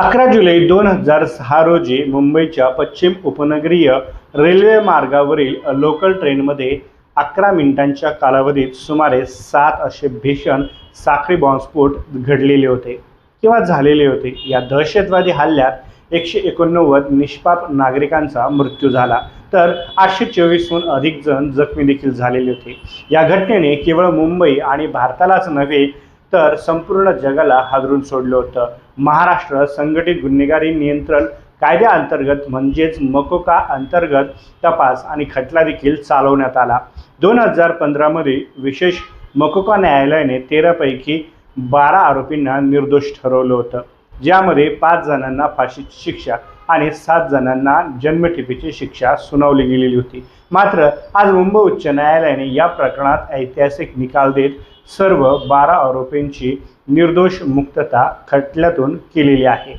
अकरा जुलै दोन हजार सहा रोजी मुंबईच्या पश्चिम उपनगरीय रेल्वे मार्गावरील लोकल ट्रेनमध्ये अकरा मिनिटांच्या कालावधीत सुमारे सात असे भीषण साखळी बॉम्बस्फोट घडलेले होते किंवा झालेले होते. या दहशतवादी हल्ल्यात एकशे एकोणनव्वद निष्पाप नागरिकांचा मृत्यू झाला. तर आठशे चोवीसहून अधिक जण जखमी देखील झालेले होते. या घटनेने केवळ मुंबई आणि भारतालाच नव्हे तर संपूर्ण जगाला हादरून सोडलं होतं. महाराष्ट्र संघटित गुन्हेगारी नियंत्रण कायद्याअंतर्गत म्हणजेच मकोका अंतर्गत तपास आणि खटला देखील चालवण्यात आला. दोन हजार पंधरामध्ये विशेष मकोका न्यायालयाने तेरापैकी बारा आरोपींना निर्दोष ठरवलं होतं. ज्यामध्ये पाच जणांना फाशीची शिक्षा आणि सात जणांना जन्मठेपेची शिक्षा सुनावली गेलेली होती. मात्र आज मुंबई उच्च न्यायालयाने या प्रकरणात ऐतिहासिक निकाल देत सर्व बारा आरोपींची निर्दोष मुक्तता खटल्यातून केलेली आहे.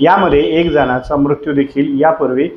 यामध्ये एक जणाचा मृत्यू देखील यापूर्वी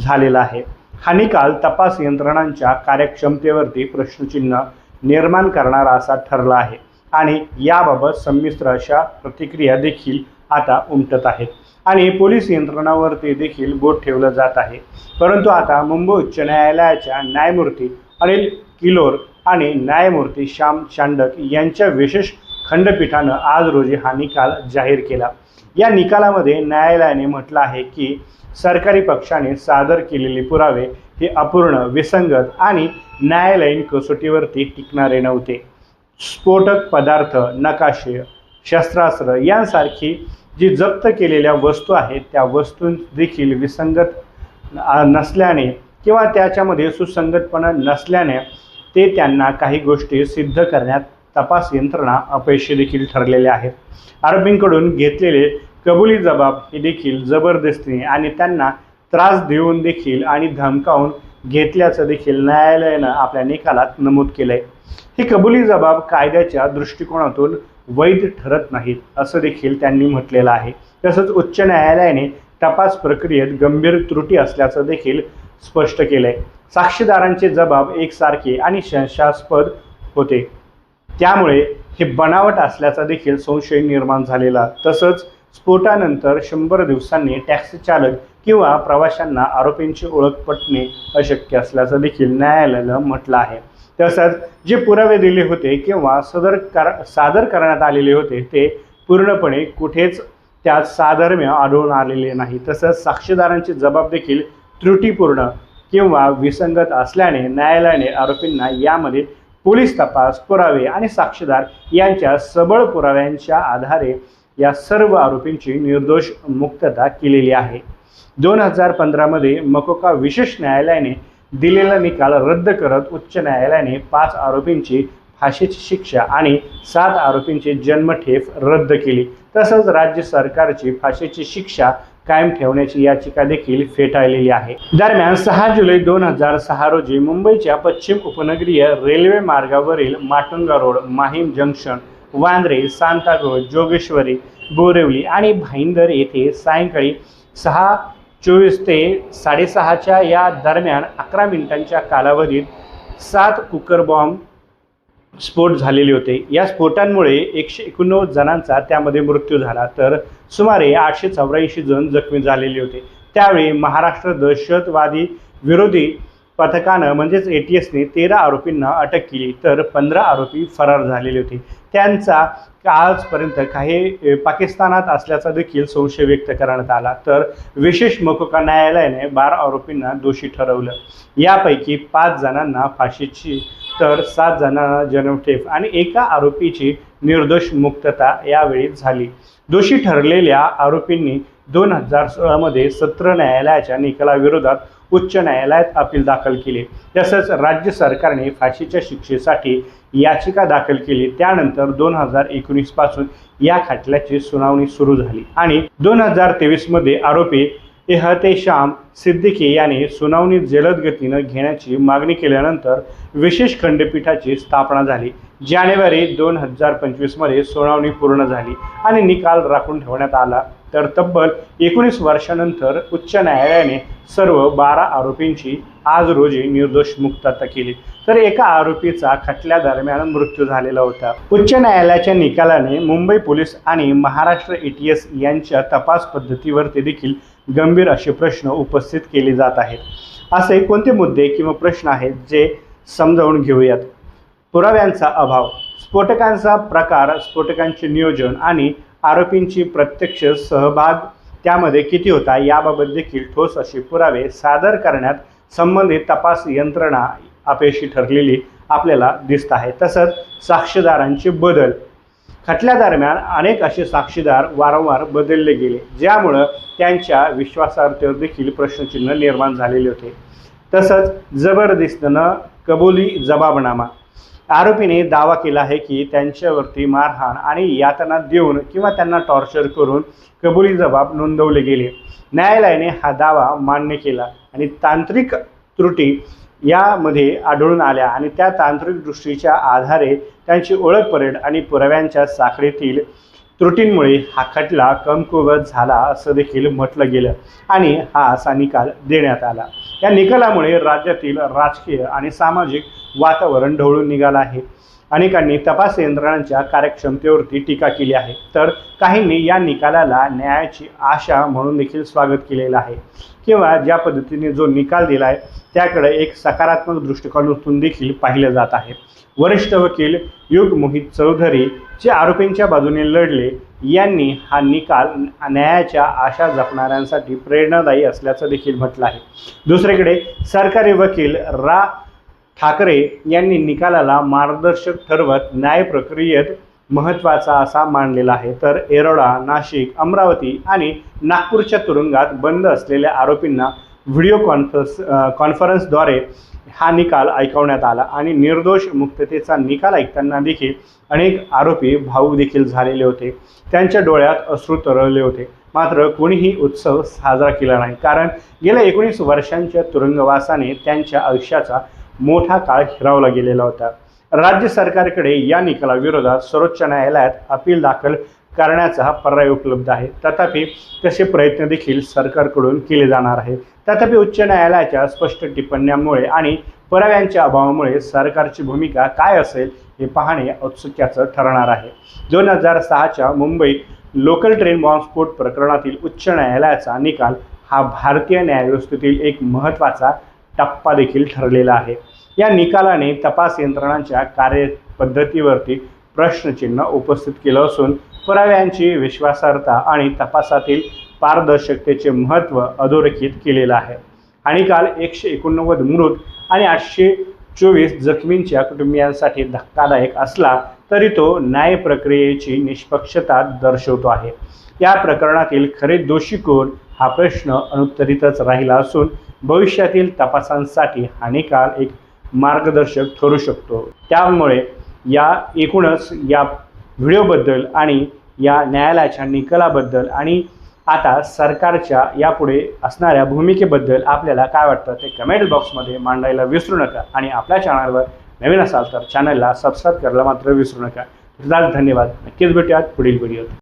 झालेला आहे. हा निकाल तपास यंत्रणांच्या कार्यक्षमतेवरती प्रश्नचिन्ह निर्माण करणारा असा ठरला आहे आणि याबाबत संमिश्र अशा प्रतिक्रिया देखील आता उमटत आहेत. आणि पोलीस यंत्रणावरती देखील बोट ठेवलं जात आहे. परंतु आता मुंबई उच्च न्यायालयाच्या न्यायमूर्ती अनिल किलोर आणि न्यायमूर्ती श्याम चांडक यांच्या विशेष खंडपीठानं आज रोजी हा निकाल जाहीर केला. या निकालामध्ये न्यायालयाने म्हटलं आहे की सरकारी पक्षाने सादर केलेले पुरावे हे अपूर्ण विसंगत आणि न्यायालयीन कसोटीवरती टिकणारे नव्हते. स्फोटक पदार्थ नकाशे शस्त्रास्त्र यांसारखी जी जप्त केलेल्या वस्तू आहेत त्या वस्तू देखील विसंगत नसल्याने किंवा त्याच्यामध्ये सुसंगतपणा नसल्याने ते त्यांना काही गोष्टी सिद्ध करण्यात तपास यंत्रणा अपयशी देखील ठरलेल्या आहेत आरोपींकडून घेतलेले कबुली जबाब हे देखील जबरदस्तीने आणि त्यांना त्रास देऊन देखील आणि धमकावून घेतल्याचं देखील न्यायालयानं आपल्या निकालात नमूद केलंय. हे कबुली जबाब कायद्याच्या दृष्टिकोनातून वैध ठरत नाहीत असं देखील त्यांनी म्हटलेलं आहे. तसंच उच्च न्यायालयाने तपास प्रक्रियेत गंभीर त्रुटी असल्याचं देखील स्पष्ट केलं आहे साक्षीदारांचे जबाब एकसारखे आणि संशयास्पद होते. त्यामुळे हे बनावट असल्याचा देखील संशय निर्माण झालेला. तसंच स्फोटानंतर शंभर दिवसांनी टॅक्सी चालक किंवा प्रवाशांना आरोपींची ओळख पटणे अशक्य असल्याचं देखील न्यायालयानं म्हटलं आहे. तसंच जे पुरावे दिले होते किंवा सदर कर सादर करण्यात आलेले होते ते पूर्णपणे कुठेच त्यात साधर्म्य आढळून आलेले नाही. तसंच साक्षीदारांचे जबाब देखील त्रुटीपूर्ण किंवा विसंगत असल्याने न्यायालयाने आरोपींना यामध्ये पोलीस तपास पुरावे आणि साक्षीदार यांच्या सबळ पुराव्यांच्या आधारे या सर्व आरोपींची निर्दोष मुक्तता केलेली आहे. दोन हजार पंधरामध्ये मकोका विशेष न्यायालयाने दिलेला निकाल रद्द करत उच्च न्यायालयाने पाच आरोपींची फाशीची शिक्षा आणि सात आरोपींची जन्मठेप रद्द केली. तसंच राज्य सरकारची फाशीची शिक्षा कायम ठेवण्याची याचिका देखील फेटाळलेली आहे. दरम्यान सहा जुलै दोन हजार सहा रोजी मुंबईच्या पश्चिम उपनगरीय रेल्वे मार्गावरील माटुंगा रोड माहीम जंक्शन वांद्रे सांताक्रूज जोगेश्वरी बोरिवली आणि भाईंदर येथे सायंकाळी सहा चोवीस ते साडेसहाच्या या दरम्यान अकरा मिनिटांच्या कालावधीत सात कुकर बॉम्ब स्फोट झालेले होते. या स्फोटांमुळे एकशे एकोणनव्वद जणांचा त्यामध्ये मृत्यू झाला. तर सुमारे आठशे चौऱ्याऐंशी जण जखमी झालेले होते. त्यावेळी महाराष्ट्र दहशतवादी विरोधी पथकानं म्हणजेच ए टी एसने तेरा आरोपींना अटक केली तर पंधरा आरोपी फरार झालेले होते. त्यांचा आजपर्यंत काही पाकिस्तानात असल्याचा देखील संशय व्यक्त करण्यात आला. तर विशेष मकोका न्यायालयाने बारा आरोपींना दोषी ठरवलं. यापैकी पाच जणांना फाशीची तर सात जणांना जन्मठेप आणि एका आरोपीची निर्दोष मुक्तता यावेळी झाली. दोषी ठरलेल्या आरोपींनी दोन हजार सोळामध्ये सत्र न्यायालयाच्या निकालाविरोधात उच्च न्यायालयात अपील दाखल केले. तसंच राज्य सरकारने फाशीच्या शिक्षेसाठी याचिका दाखल केली. त्यानंतर दोन हजार एकोणीसपासून या खटल्याची सुनावणी सुरू झाली. आणि दोन हजार तेवीसमध्ये आरोपी एहतेशाम सिद्दीकी याने सुनावणी जलद गतीनं घेण्याची मागणी केल्यानंतर विशेष खंडपीठाची स्थापना झाली. जानेवारी दोन हजार पंचवीसमध्ये सुनावणी पूर्ण झाली आणि निकाल राखून ठेवण्यात आला. तर तब्बल एकोणीस वर्षानंतर उच्च न्यायालयाने सर्व बारा आरोपींची आज रोजी निर्दोष मुक्तता केली. तर एका आरोपीचा खटल्यादरम्यान मृत्यू झालेला होता. उच्च न्यायालयाच्या निकालाने मुंबई पोलीस आणि महाराष्ट्र ए टी एस यांच्या तपास पद्धतीवरती देखील गंभीर असे प्रश्न उपस्थित केले जात आहेत. असे कोणते मुद्दे किंवा प्रश्न आहेत जे समजावून घेऊयात? पुराव्यांचा अभाव. स्फोटकांचा प्रकार स्फोटकांचे नियोजन आणि आरोपींची प्रत्यक्ष सहभाग त्यामध्ये किती होता याबाबत देखील ठोस असे पुरावे सादर करण्यात संबंधित तपास यंत्रणा अपयशी ठरलेली आपल्याला दिसत आहे. तसंच साक्षीदारांचे बदल. खटल्यादरम्यान अनेक असे साक्षीदार वारंवार बदलले गेले ज्यामुळं त्यांच्या विश्वासार्हतेवर देखील प्रश्नचिन्ह निर्माण झालेले होते. तसंच जबरदस्तीनं कबुली जबाबनामा आरोपीने दावा केला आहे की त्यांच्यावरती मारहाण आणि यातना देऊन किंवा त्यांना टॉर्चर करून कबुली जबाब नोंदवले गेले. न्यायालयाने हा दावा मान्य केला आणि तांत्रिक त्रुटी यामध्ये आढळून आल्या आणि त्या तांत्रिक दृष्टीच्या आधारे त्यांची ओळख परेड आणि पुराव्यांच्या साखळीतील त्रुटींमुळे हा खटला कमकुवत झाला असं देखील म्हटलं गेलं आणि हा असा निकाल देण्यात आला. या निकालामुळे राज्यातील राजकीय आणि सामाजिक वातावरण ढवळून निघालं आहे. अनेकांनी तपास यंत्रणांच्या कार्यक्षमतेवरती टीका केली आहे. तर काहींनी या निकालाला न्यायाची आशा म्हणून देखील स्वागत केलेलं आहे. किंवा ज्या पद्धतीने जो निकाल दिला आहे त्याकडे एक सकारात्मक दृष्टिकोनातून देखील पाहिलं जात आहे. वरिष्ठ वकील युग मोहित चौधरी जे आरोपींच्या बाजूने लढले यांनी हा निकाल न्यायाच्या आशा जपणाऱ्यांसाठी प्रेरणादायी असल्याचं देखील म्हटलं आहे. दुसरीकडे सरकारी वकील रा. ठाकरे यांनी निकालाला मार्गदर्शक ठरवत न्याय प्रक्रियेत महत्त्वाचा असा मानलेला आहे. तर एरोडा नाशिक अमरावती आणि नागपूरच्या तुरुंगात बंद असलेल्या आरोपींना व्हिडिओ कॉन्फरन्स कॉन्फरन्सद्वारे हा निकाल ऐकवण्यात आला आणि निर्दोष मुक्ततेचा निकाल ऐकताना देखील अनेक आरोपी भाऊक देखील झालेले होते. त्यांच्या डोळ्यात अश्रू तरळले होते. मात्र कोणीही उत्सव साजरा केला नाही. कारण गेल्या एकोणीस वर्षांच्या तुरुंगवासाने त्यांच्या आयुष्याचा मोठा काळ हिरावला गेलेला होता. राज्य सरकारकडे या निकालाविरोधात सर्वोच्च न्यायालयात अपील दाखल करण्याचा पर्याय उपलब्ध आहे. तथापि तसे प्रयत्न देखील सरकारकडून केले जाणार आहे तथापि उच्च न्यायालयाच्या स्पष्ट टिप्पण्यांमुळे आणि पुराव्यांच्या अभावामुळे सरकारची भूमिका काय असेल हे पाहणे औत्सुक्याचं ठरणार आहे. दोन हजार सहाच्या मुंबई लोकल ट्रेन बॉम्बस्फोट प्रकरणातील उच्च न्यायालयाचा निकाल हा भारतीय न्यायव्यवस्थेतील एक महत्त्वाचा टप्पा देखील ठरलेला आहे. या निकालाने तपास यंत्रणांच्या कार्यपद्धतीवरती प्रश्नचिन्ह उपस्थित केलं असून पुराव्यांची विश्वासार्हता आणि तपासातील पारदर्शकतेचे महत्त्व अधोरेखित केलेलं आहे. आणि काल एकशे एकोणनव्वद मृत आणि आठशे चोवीस जखमींच्या कुटुंबियांसाठी धक्कादायक असला तरी तो न्याय प्रक्रियेची निष्पक्षता दर्शवतो आहे. या प्रकरणातील खरे दोषी कोण हा प्रश्न अनुत्तरितच राहिला असून भविष्यातील तपासांसाठी हा निकाल एक मार्गदर्शक ठरू शकतो. त्यामुळे या एकूणच या व्हिडिओबद्दल आणि या न्यायालयाच्या निकालाबद्दल आणि आता सरकारच्या यापुढे असणाऱ्या भूमिकेबद्दल आपल्याला काय वाटतं ते कमेंट बॉक्समध्ये मांडायला विसरू नका. आणि आपल्या चॅनलवर नवीन असाल तर चॅनलला सबस्क्राईब करायला मात्र विसरू नका. धन्यवाद. नक्कीच भेटूयात पुढील व्हिडिओत